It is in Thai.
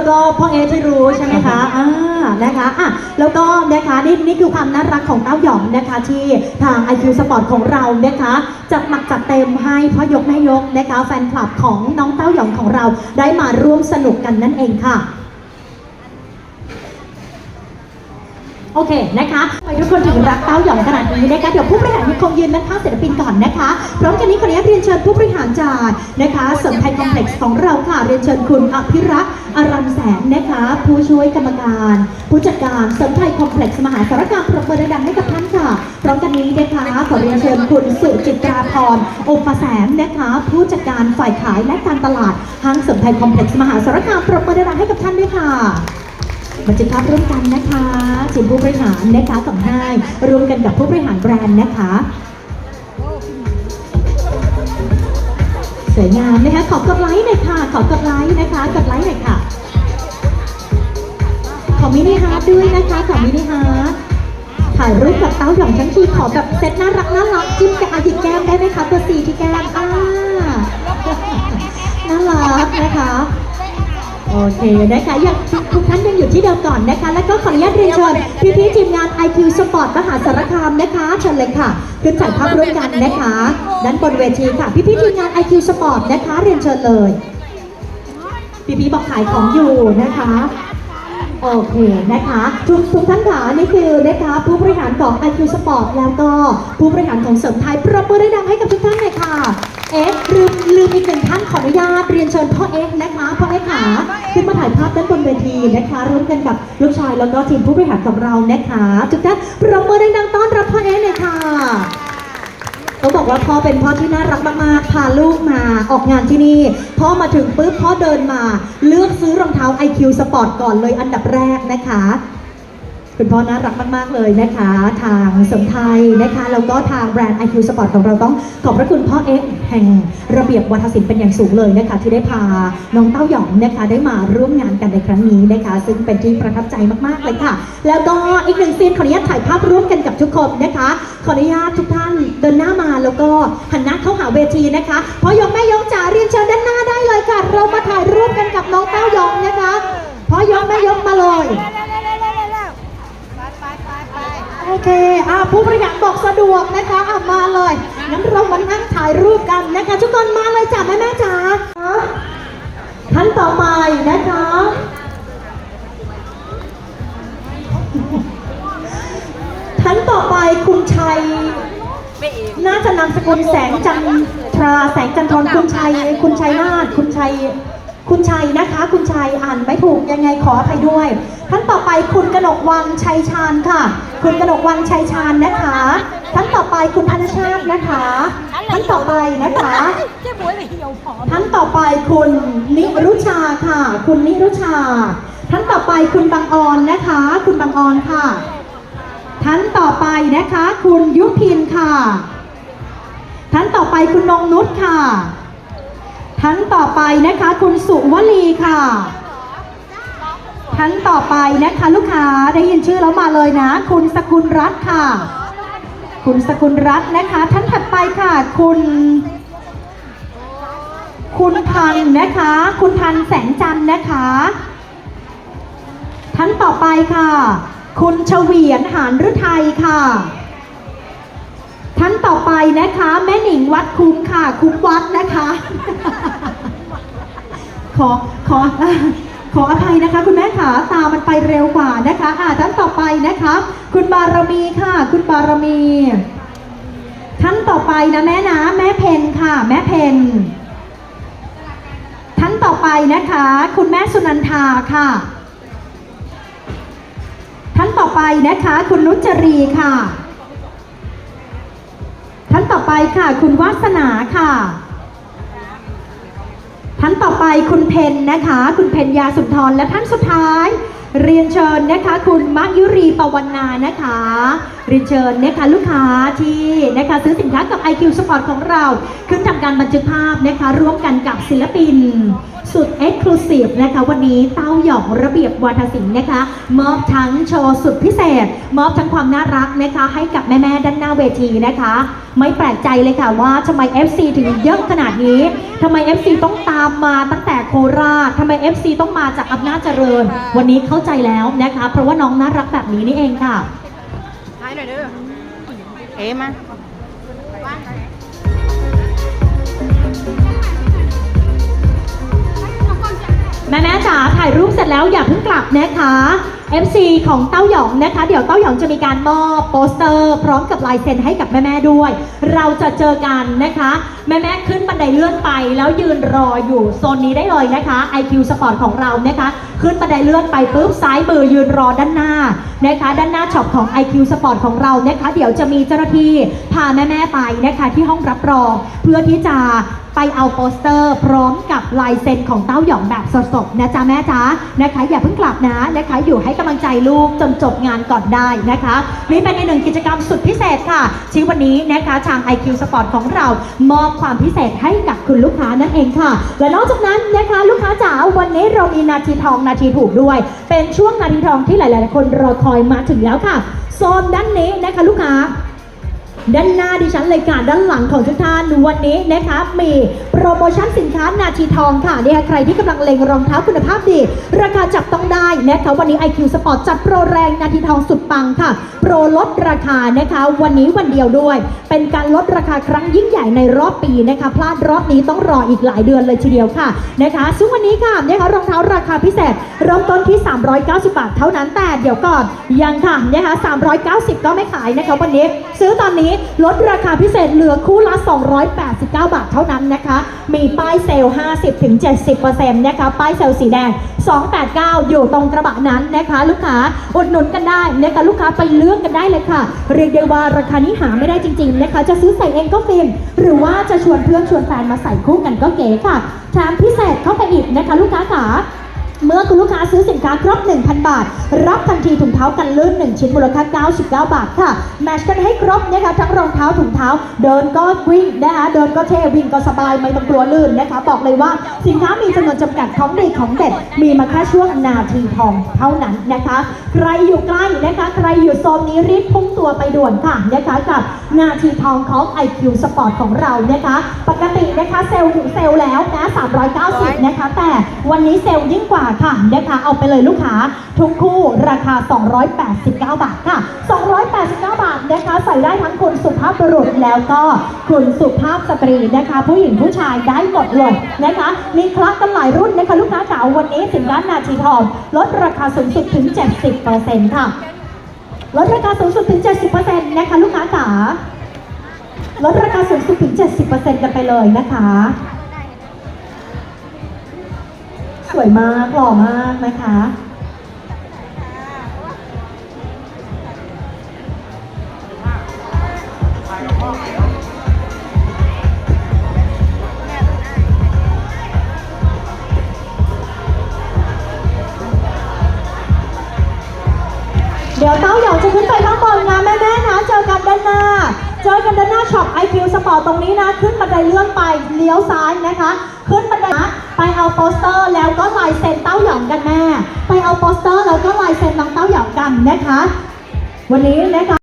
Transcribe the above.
แล้วก็พ่อเอที่รู้ใช่ไหมคะอ่านะคะอะแล้วก็นะคะนี่นี่คือความน่ารักของเต้าหยองนะคะ ที่ทาง IQ Sport ของเรานะคะจัดหนักจัดเต็มให้พ่อยกแม่ยกนะคะแฟนคลับของน้องเต้าหยองของเราได้มาร่วมสนุกกันนั่นเองค่ะ โอเคนะคะไปทุกคนถึงรักเต้าหยองขนาดนี้นะคะ เดี๋ยวผู้บริหารยังคงยืนนะคะศิลปินก่อนนะคะ พร้อมกันนี้ขออนุญาตเรียนเชิญผู้บริหารจากนะคะเสริมไทยคอมเพล็กซ์ของเราค่ะ เรียนเชิญคุณอภิรักษ์อารันแสนนะคะ ผู้ช่วยกรรมการ ผู้จัดการเสริมไทยคอมเพล็กซ์มหาสารคามปรบมือดังให้กับท่านค่ะ พร้อมกันนี้นะคะขอเรียนเชิญคุณสุจิตราพรอมประแสนนะคะ ผู้จัดการฝ่ายขายและการตลาดห้างเสริมไทยคอมเพล็กซ์มหาสารคามปรบมือดังให้กับท่านด้วยค่ะบันทึกภาพร่วมกันนะคะ ผู้บริหารนะคะของห้างร่วมกันกับผู้บริหารแบรนด์นะคะสวยงามนะคะขอกดไลค์หน่อยค่ะ ขอกดไลค์นะคะกดไลค์หน่อยค่ะ ขอมินิฮาร์ดด้วยนะคะ ขอมินิฮาร์ดถ่ายรูปกับเต้าหย่องทั้งทีขอแบบเซตน่ารักน่ารักจิ้มกับอาหยิกแก้มได้ไหมคะตัวสีที่แก้มอ่าน่ารักนะคะ โอเคนะคะยังทุกท่านยังอยู่ที่เดิมก่อนนะคะ แล้วก็ขออนุญาตเรียนเชิญพี่ๆทีมงาน IQ Sport มหาสารคามนะคะเชิญเลยค่ะขึ้นถ่ายภาพร่วมกันนะคะด้านบนเวทีค่ะ พี่ๆทีมงาน IQ Sport นะคะเรียนเชิญเลยพี่ๆบอกขายของอยู่นะคะ โอเคนะคะทุกทุกท่านค่ะนี่คือนะคะผู้บริหารของ IQ Sport แล้วก็ผู้บริหารของเสริมไทยปรบมือดังให้กับทุกท่านเลยค่ะเอ๊ะลืมลืมอีกหนึ่งท่านขออนุญาตเรียนเชิญพ่อเอ๊ะนะคะพ่อเอ๊ะขาขึ้นมาถ่ายภาพด้านบนเวทีนะคะร่วมกันกับลูกชายแล้วก็ทีมผู้บริหารของเรานะคะทุกท่านปรบมือดังต้อนรับพ่อเอ๊ะเลยค่ะ บอกว่าพ่อเป็นพ่อที่น่ารักมากๆ พาลูกมาออกงานที่นี่ พ่อมาถึงปุ๊บพ่อเดินมา เลือกซื้อรองเท้า IQ Sport ก่อนเลยอันดับแรกนะคะ คุณพ่อน่ารักมาก ๆ เลยนะคะ ทางสมไทยนะคะ แล้วก็ทางแบรนด์ IQ Sport ของเราต้องขอบพระคุณพ่อเอ็กแห่งระเบียบวัฒนศิลป์เป็นอย่างสูงเลยนะคะ ที่ได้พาน้องเต้าหยองนะคะ ได้มาร่วมงานกันในครั้งนี้นะคะ ซึ่งเป็นที่ประทับใจมาก ๆ เลยค่ะ แล้วก็อีกหนึ่งซีนขออนุญาตถ่ายภาพร่วมกันกับทุกคนนะคะ ขออนุญาตทุกท่านเดินหน้ามาแล้วก็หันหน้าเข้าหาเวทีนะคะพ่อยองแม่ยองจ๋าเรียนเชิญด้านหน้าได้เลยค่ะ เรามาถ่ายร่วมกันกับน้องเต้ายองนะคะพ่อยองแม่ยองมาเลย โอเคอ่าผู้บริหารบอกสะดวกนะคะอะมาเลยงั้นเรามานั่งถ่ายรูปกันนะคะ ทุกคนมาเลยจ้ะแม่แม่จ๋าท่านต่อไปนะคะท่านต่อไปคุณชัยน่าจะนามสกุลแสงจันทราแสงจันทรคุณชัยคุณชัยนาฏคุณชัย คุณชัยนะคะ คุณชัยอ่านไม่ถูกยังไงขออภัยด้วย ท่านต่อไปคุณกนกวันชัยชาญค่ะ คุณกนกวันชัยชาญนะคะ ท่านต่อไปคุณธนชาตินะคะ ท่านต่อไปนะคะท่านต่อไปคุณนิรุชาค่ะ คุณนิรุชา ท่านต่อไปคุณบางออนนะคะ คุณบางออนค่ะ ท่านต่อไปนะคะ คุณยุพินค่ะ ท่านต่อไปคุณนงนุชค่ะ ท่านต่อไปนะคะ คุณสุวลีค่ะ ท่านต่อไปนะคะลูกค้าได้ยินชื่อแล้วมาเลยนะ คุณสกุลรัตน์ค่ะ คุณสกุลรัตน์นะคะ ท่านถัดไปค่ะ คุณ คุณพันนะคะ คุณพันแสงจันนะคะ ท่านต่อไปค่ะ คุณเฉวียนหานฤทัยค่ะ ท่านต่อไปนะคะ แม่หนิงวัดคุ้มค่ะ คุ้มวัดนะคะ ขอขอขออภัยนะคะ คุณแม่ขาตามันไปเร็วกว่านะคะอ่าท่านต่อไปนะคะ คุณบารมีค่ะ คุณบารมีท่านต่อไปนะแม่นะ แม่เพนค่ะ แม่เพนท่านต่อไปนะคะ คุณแม่สุนันทาค่ะ ท่านต่อไปนะคะ คุณนุจรีค่ะ ค่ะ คุณวาสนาค่ะ ท่านต่อไปคุณเพนนะคะ คุณเพนยาสุนทรและท่านสุดท้าย เรียนเชิญนะคะคุณมะยุรีปวรรณานะคะ เรียนเชิญนะคะลูกค้าที่นะคะซื้อสินค้ากับ IQ Sport ของเรา ขึ้นทำการบันทึกภาพนะคะร่วมกันกับศิลปิน สุดเอ็กซ์คลูซีฟนะคะวันนี้เต้าหยองระเบียบวาทศิลป์นะคะมอบทั้งโชว์สุดพิเศษ มอบทั้งความน่ารักนะคะให้กับแม่ๆด้านหน้าเวทีนะคะ ไม่แปลกใจเลยค่ะว่าทำไม FC ถึงเยอะขนาดนี้ทำไม FC ต้องตามมาตั้งแต่โคราชทำไม FC ต้องมาจากอำนาจเจริญ วันนี้เขาใจแล้วนะคะ เพราะว่าน้องน่ารักแบบนี้นี่เองค่ะท้ายหน่อยเด้อเอ๋มา แม่แม่จ๋าถ่ายรูปเสร็จแล้วอย่าเพิ่งกลับนะคะ FC ของเต้าหยองนะคะ เดี๋ยวเต้าหยองจะมีการมอบโปสเตอร์ พร้อมกับลายเซ็นให้กับแม่แม่ด้วย เราจะเจอกันนะคะ แม่แม่ขึ้นบันไดเลื่อนไป แล้วยืนรออยู่โซนนี้ได้เลยนะคะ IQ Sport ของเรานะคะ ขึ้นบันไดเลื่อนไปปุ๊บซ้ายมือยืนรอด้านหน้านะคะ ด้านหน้าช็อปของ IQ Sport ของเรานะคะ เดี๋ยวจะมีเจ้าหน้าที่พาแม่แม่ไปนะคะที่ห้องรับรองเพื่อที่จะไปเอาโปสเตอร์ พร้อมกับลายเซ็นของเต้าหยองแบบสดๆนะจ๊ะแม่จ๊ะนะคะอย่าเพิ่งกลับนะนะคะอยู่ให้กำลังใจลูกจนจบงานก่อนได้นะคะนี่เป็นอีกหนึ่งกิจกรรมสุดพิเศษค่ะที่วันนี้นะคะทาง IQ Sport ของเรามอบความพิเศษให้กับคุณลูกค้านั่นเองค่ะ และนอกจากนั้นนะคะลูกค้าจ๋าวันนี้เรามีนาทีทองนาทีถูกด้วย เป็นช่วงนาทีทองที่หลาย ๆ คนรอคอยมาถึงแล้วค่ะโซนด้านนี้นะคะลูกค้า ด้านหน้าดิฉันเลยค่ะด้านหลังของทุกท่านวันนี้นะคะมีโปรโมชั่นสินค้านาทีทองค่ะเนี่ยใครที่กำลังเล็งรองเท้าคุณภาพดี ราคาจับต้องได้นะคะวันนี้ IQ Sport จัดโปรแรงนาทีทองสุดปังค่ะ โปรลดราคานะคะวันนี้วันเดียวด้วย เป็นการลดราคาครั้งยิ่งใหญ่ในรอบปีนะคะพลาดรอบนี้ต้องรออีกหลายเดือนเลยทีเดียวค่ะนะคะซึ่งวันนี้ค่ะนะคะรองเท้าราคาพิเศษเริ่มต้นที่ 390 บาทเท่านั้นแต่เดี๋ยวก่อนยังค่ะนะคะ390 ก็ไม่ขายนะคะวันนี้ซื้อตอนนี้ลดราคาพิเศษเหลือคู่ละ 289 บาทเท่านั้นนะคะ มีป้ายเซลล์ 50-70%นะคะ ป้ายเซลล์สีแดง 289 อยู่ตรงกระบะนั้นนะคะ ลูกค้าอุดหนุนกันได้นะคะลูกค้าไปเลือกกันได้เลยค่ะ เรียกได้ว่าราคานี้หาไม่ได้จริงๆนะคะ จะซื้อใส่เองก็ฟินหรือว่าจะชวนเพื่อนชวนแฟนมาใส่คู่กันก็เก๋ค่ะแถมพิเศษเข้าไปอีกนะคะ ลูกค้าขา เมื่อคุณลูกค้าซื้อสินค้าครบ 1,000 บาท รับทันทีถุงเท้ากันลื่น 1 ชิ้นมูลค่า 99 บาทค่ะ แมชกันให้ครบนะคะทั้งรองเท้าถุงเท้า เดินก็วิ่งนะคะเดินก็เท่วิ่งก็สบายไม่ต้องกลัวลื่นนะคะ บอกเลยว่าสินค้ามีจำนวนจำกัดของดีของเด็ด มีมาแค่ช่วงนาทีทองเท่านั้นนะคะ ใครอยู่ใกล้นะคะ ใครอยู่โซนนี้รีบพุ่งตัวไปด่วนค่ะนะคะกับนาทีทองของ IQ Sport ของเรานะคะปกติ นะคะเซลล์ถึงเซลล์แล้วนะ390 นะคะ แต่วันนี้เซลล์ยิ่งกว่าค่ะนะคะเอาไปเลยลูกค้าทุกคู่ราคา 289 บาทค่ะ 289 บาทนะคะใส่ได้ทั้งคุณสุภาพบุรุษแล้วก็คุณสุภาพสตรีนะคะ ผู้หญิงผู้ชายได้หมดเลยนะคะ มีคลักกันหลายรุ่นนะคะลูกค้าจ๋าวันนี้สินค้านาทีทองลดราคาสูงสุดถึง 70%ค่ะลดราคาสูงสุดถึง 70%นะคะลูกค้าจ๋า ลดราคาสูงสุดถึง 70%กันไปเลยนะคะ สวยมากหล่อมากนะคะ เดี๋ยวเต้าหยองจะขึ้นไปข้างบนนะแม่ๆนะเจอกันด้านหน้า เจอกันด้านหน้าช็อป IQ สปอร์ตรงนี้นะ ขึ้นบันไดเลื่อนไปเลี้ยวซ้ายนะคะ ขึ้นบันไดนะไปเอาโปสเตอร์แล้วก็ลายเซ็นเต้าหยองกันแม่ ไปเอาโปสเตอร์แล้วก็ลายเซ็นน้องเต้าหยองกันนะคะ วันนี้นะคะ